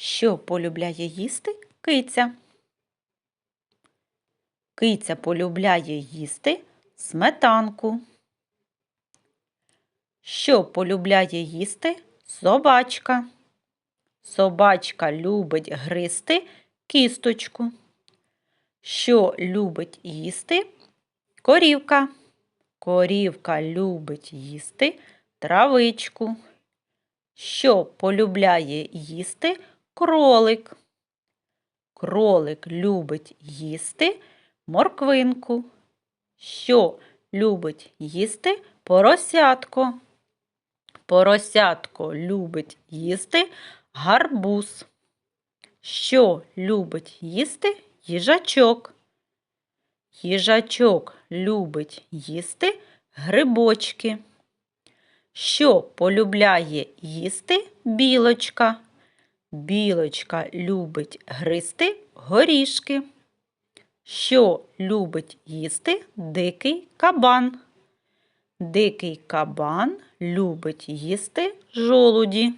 Що полюбляє їсти киця? Киця полюбляє їсти сметанку. Що полюбляє їсти собачка? Собачка любить гризти кісточку. Що любить їсти корівка? Корівка любить їсти травичку. Що полюбляє їсти кролик? Кролик любить їсти морквинку. Що любить їсти поросятко? Поросятко любить їсти гарбуз. Що любить їсти їжачок? Їжачок любить їсти грибочки. Що полюбляє їсти білочка? Білочка любить гризти горішки. Що любить їсти дикий кабан? Дикий кабан любить їсти жолуді.